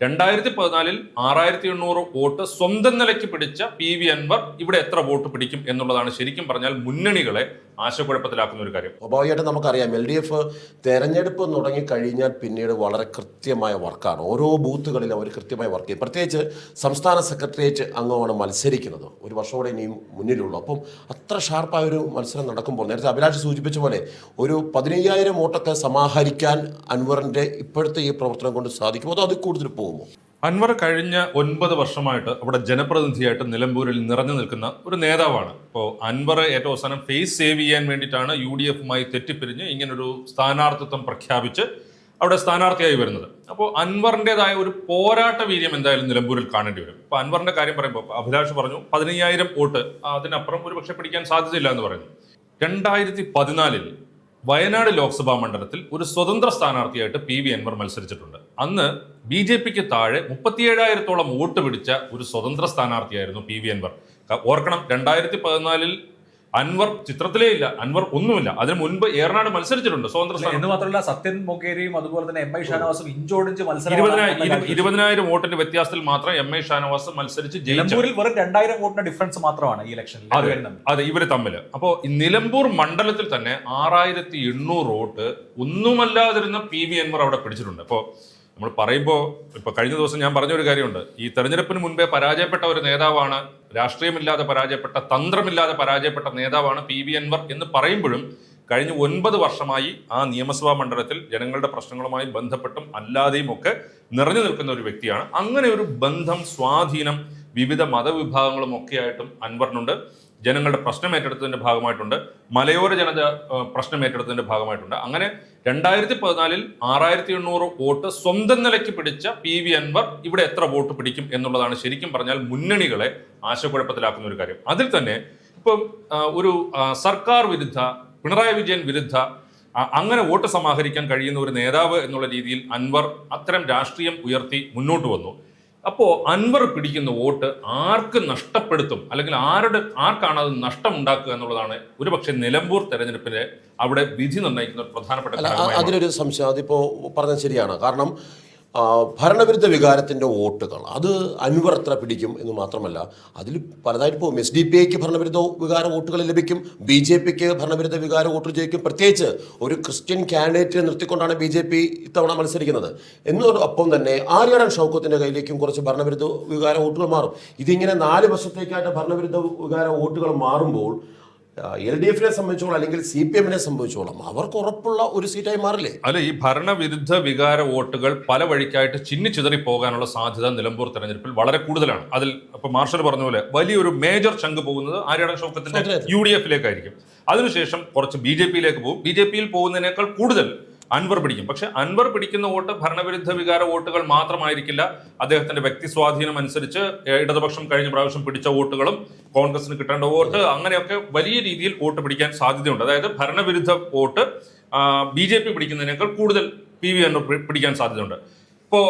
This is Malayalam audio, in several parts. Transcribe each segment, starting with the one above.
രണ്ടായിരത്തി പതിനാലിൽ ആറായിരത്തി എണ്ണൂറ് വോട്ട് സ്വന്തം നിലയ്ക്ക് പിടിച്ച പി വി അൻവർ ഇവിടെ എത്ര വോട്ട് പിടിക്കും എന്നുള്ളതാണ് ശരിക്കും പറഞ്ഞാൽ മുന്നണികളെ ആശയക്കുഴപ്പത്തിലാക്കുന്ന ഒരു കാര്യം. സ്വാഭാവികമായിട്ടും നമുക്കറിയാം എൽ ഡി എഫ് തെരഞ്ഞെടുപ്പ് തുടങ്ങിക്കഴിഞ്ഞാൽ പിന്നീട് വളരെ കൃത്യമായ വർക്കാണ്. ഓരോ ബൂത്തുകളിലും അവർ കൃത്യമായി വർക്ക് ചെയ്യും. പ്രത്യേകിച്ച് സംസ്ഥാന സെക്രട്ടേറിയറ്റ് അംഗമാണ് മത്സരിക്കുന്നത്. ഒരു വർഷത്തോടെ ഇനിയും മുന്നിലുള്ളൂ. അപ്പം അത്ര ഷാർപ്പായ ഒരു മത്സരം നടക്കുമ്പോൾ നേരത്തെ അഭിലാഷ് സൂചിപ്പിച്ച പോലെ ഒരു പതിനയ്യായിരം വോട്ടൊക്കെ സമാഹരിക്കാൻ അൻവറിന്റെ ഇപ്പോഴത്തെ ഈ പ്രവർത്തനം കൊണ്ട് സാധിക്കുമോ? അതോ അതിൽ കൂടുതൽ പോകുമോ? അൻവർ കഴിഞ്ഞ ഒൻപത് വർഷമായിട്ട് അവിടെ ജനപ്രതിനിധിയായിട്ട് നിലമ്പൂരിൽ നിറഞ്ഞു നിൽക്കുന്ന ഒരു നേതാവാണ്. ഇപ്പോൾ അൻവർ ഏറ്റവും അവസാനം ഫേസ് സേവ് ചെയ്യാൻ വേണ്ടിയിട്ടാണ് യു ഡി എഫുമായി തെറ്റിപ്പിരിഞ്ഞ് ഇങ്ങനൊരു സ്ഥാനാർത്ഥിത്വം പ്രഖ്യാപിച്ച് അവിടെ സ്ഥാനാർത്ഥിയായി വരുന്നത്. അപ്പോൾ അൻവറിന്റെതായ ഒരു പോരാട്ട വീര്യം എന്തായാലും നിലമ്പൂരിൽ കാണേണ്ടി വരും. അപ്പോൾ അൻവറിന്റെ കാര്യം പറയുമ്പോൾ അഭിലാഷ് പറഞ്ഞു പതിനയ്യായിരം വോട്ട് അതിനപ്പുറം ഒരു പക്ഷെ പിടിക്കാൻ സാധ്യതയില്ല എന്ന് പറയുന്നു. രണ്ടായിരത്തി പതിനാലിൽ വയനാട് ലോക്സഭാ മണ്ഡലത്തിൽ ഒരു സ്വതന്ത്ര സ്ഥാനാർത്ഥിയായിട്ട് പി വി അൻവർ മത്സരിച്ചിട്ടുണ്ട്. അന്ന് ബി ജെ പിക്ക് താഴെ മുപ്പത്തിയേഴായിരത്തോളം വോട്ട് പിടിച്ച ഒരു സ്വതന്ത്ര സ്ഥാനാർത്ഥിയായിരുന്നു പി വി അൻവർ. ഓർക്കണം രണ്ടായിരത്തി പതിനാലിൽ അൻവർ ചിത്രത്തിലേ ഇല്ല. അൻവർ ഒന്നുമില്ല. അതിന് മുൻപ് ഏറനാട് മത്സരിച്ചിട്ടുണ്ട്. സ്വതന്ത്ര എന്ന് മാത്രമല്ല സത്യൻ മൊക്കേരിയും അതുപോലെ തന്നെ എം ഐ ഷാനവാസും ഇഞ്ചോടിഞ്ച് മത്സരം ഇരുപതിനായിരം ഇരു- ഇരുപതിനായിരം വോട്ടിന്റെ വ്യത്യാസത്തിൽ മാത്രം എം ഐ ഷാനവാസ് മത്സരിച്ച് ജയിച്ചൂരിൽ വെറും രണ്ടായിരം വോട്ടിന്റെ ഡിഫറൻസ് മാത്രമാണ് ഈ ഇലക്ഷനിൽ അതെ. ഇവർ തമ്മിൽ അപ്പോൾ നിലമ്പൂർ മണ്ഡലത്തിൽ തന്നെ ആറായിരത്തി എണ്ണൂറ് വോട്ട് ഒന്നുമല്ലാതിരുന്ന പി വി അൻവർ അവിടെ പിടിച്ചിട്ടുണ്ട്. അപ്പോൾ നമ്മൾ പറയുമ്പോൾ ഇപ്പോൾ കഴിഞ്ഞ ദിവസം ഞാൻ പറഞ്ഞൊരു കാര്യമുണ്ട്. ഈ തെരഞ്ഞെടുപ്പിന് മുൻപേ പരാജയപ്പെട്ട ഒരു നേതാവാണ് രാഷ്ട്രീയമില്ലാതെ പരാജയപ്പെട്ട തന്ത്രമില്ലാതെ പരാജയപ്പെട്ട നേതാവാണ് പി വി അൻവർ എന്ന് പറയുമ്പോഴും കഴിഞ്ഞ ഒൻപത് വർഷമായി ആ നിയമസഭാ മണ്ഡലത്തിൽ ജനങ്ങളുടെ പ്രശ്നങ്ങളുമായി ബന്ധപ്പെട്ടും അല്ലാതെയും ഒക്കെ നിറഞ്ഞു നിൽക്കുന്ന ഒരു വ്യക്തിയാണ്. അങ്ങനെ ഒരു ബന്ധം സ്വാധീനം വിവിധ മതവിഭാഗങ്ങളും ഒക്കെയായിട്ടും അൻവറിനുണ്ട്. ജനങ്ങളുടെ പ്രശ്നം ഏറ്റെടുത്തതിന്റെ ഭാഗമായിട്ടുണ്ട്. മലയോര ജനത പ്രശ്നം ഏറ്റെടുത്തതിന്റെ ഭാഗമായിട്ടുണ്ട്. അങ്ങനെ രണ്ടായിരത്തി പതിനാലിൽ ആറായിരത്തി എണ്ണൂറ് വോട്ട് സ്വന്തം നിലയ്ക്ക് പിടിച്ച പി വി അൻവർ ഇവിടെ എത്ര വോട്ട് പിടിക്കും എന്നുള്ളതാണ് ശരിക്കും പറഞ്ഞാൽ മുന്നണികളെ ആശയക്കുഴപ്പത്തിലാക്കുന്ന ഒരു കാര്യം. അതിൽ തന്നെ ഇപ്പം ഒരു സർക്കാർ വിരുദ്ധ പിണറായി വിജയൻ വിരുദ്ധ അങ്ങനെ വോട്ട് സമാഹരിക്കാൻ കഴിയുന്ന ഒരു നേതാവ് എന്നുള്ള രീതിയിൽ അൻവർ അത്തരം രാഷ്ട്രീയം ഉയർത്തി മുന്നോട്ട് വന്നു. അപ്പോൾ അൻവർ പിടിക്കുന്ന വോട്ട് ആർക്ക് നഷ്ടപ്പെടുത്തും? അല്ലെങ്കിൽ ആരുടെ ആർക്കാണ് അത് നഷ്ടമുണ്ടാക്കുക എന്നുള്ളതാണ് ഒരുപക്ഷെ നിലമ്പൂർ തെരഞ്ഞെടുപ്പിലെ അവിടെ വിധി നിർണയിക്കുന്ന ഒരു പ്രധാനപ്പെട്ട അല്ല അ- ഘടകമായി അതിലൊരു സംശയം. അതിപ്പോൾ പറഞ്ഞത് ശരിയാണ്. കാരണം ഭരണവിരുദ്ധ വികാരത്തിന്റെ വോട്ടുകൾ അത് അൻവർ പിടിക്കും എന്ന് മാത്രമല്ല അതിൽ പലതായിട്ട് പോകും. എസ് ഡി പി ഐക്ക് ഭരണവിരുദ്ധ വികാര വോട്ടുകൾ ലഭിക്കും ബി ജെ പിക്ക് ഭരണവിരുദ്ധ വികാര വോട്ടുകൾ ജയിക്കും. പ്രത്യേകിച്ച് ഒരു ക്രിസ്ത്യൻ കാൻഡിഡേറ്റിനെ നിർത്തിക്കൊണ്ടാണ് ബി ജെ പി ഇത്തവണ മത്സരിക്കുന്നത്. എന്നതോടൊപ്പം തന്നെ ആര്യാടൻ ഷൗക്കത്തിന്റെ കയ്യിലേക്കും കുറച്ച് ഭരണവിരുദ്ധ വികാര വോട്ടുകൾ മാറും. ഇതിങ്ങനെ നാല് വർഷത്തേക്കായിട്ട് ഭരണവിരുദ്ധ വികാര വോട്ടുകൾ മാറുമ്പോൾ എൽ ഡി എഫിനെ സംബന്ധിച്ചോളം അല്ലെങ്കിൽ സി പി എമ്മിനെ സംബന്ധിച്ചോളം അവർക്ക് ഉറപ്പുള്ള ഒരു സീറ്റായി മാറില്ലേ? അല്ല ഈ ഭരണവിരുദ്ധ വികാര വോട്ടുകൾ പല വഴിക്കായിട്ട് ചിന്നിച്ചിതറി പോകാനുള്ള സാധ്യത നിലമ്പൂർ തെരഞ്ഞെടുപ്പിൽ വളരെ കൂടുതലാണ്. അതിൽ ഇപ്പൊ മാർഷൽ പറഞ്ഞ പോലെ വലിയൊരു മേജർ ചങ്ക് പോകുന്നത് ആര്യാടൻ ഷോക്കത്തിന്റെ. യു ഡി എഫിലേക്കായിരിക്കും. അതിനുശേഷം കുറച്ച് ബി ജെ പിയിലേക്ക് പോകും. ബി ജെ പിയിൽ പോകുന്നതിനേക്കാൾ കൂടുതൽ അൻവർ പിടിക്കും. പക്ഷെ അൻവർ പിടിക്കുന്ന വോട്ട് ഭരണവിരുദ്ധ വികാര വോട്ടുകൾ മാത്രമായിരിക്കില്ല. അദ്ദേഹത്തിന്റെ വ്യക്തി സ്വാധീനം അനുസരിച്ച് ഇടതുപക്ഷം കഴിഞ്ഞ പ്രാവശ്യം പിടിച്ച വോട്ടുകളും കോൺഗ്രസിന് കിട്ടേണ്ട വോട്ട് അങ്ങനെയൊക്കെ വലിയ രീതിയിൽ വോട്ട് പിടിക്കാൻ സാധ്യതയുണ്ട്. അതായത് ഭരണവിരുദ്ധ വോട്ട് ബി ജെ പി പിടിക്കുന്നതിനേക്കാൾ കൂടുതൽ പി വി പിടിക്കാൻ സാധ്യതയുണ്ട്. ഇപ്പോൾ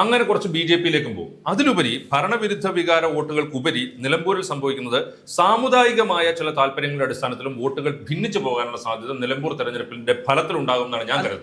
അങ്ങനെ കുറച്ച് ബി ജെ പിയിലേക്കും പോകും. അതിലുപരി ഭരണവിരുദ്ധ വികാര വോട്ടുകൾക്കുപരി നിലമ്പൂരിൽ സംഭവിക്കുന്നത് സാമുദായികമായ ചില താല്പര്യങ്ങളുടെ അടിസ്ഥാനത്തിലും വോട്ടുകൾ ഭിന്നിച്ചു പോകാനുള്ള സാധ്യത നിലമ്പൂർ തെരഞ്ഞെടുപ്പിന്റെ ഫലത്തിലുണ്ടാകുമെന്നാണ് ഞാൻ കരുതുന്നത്.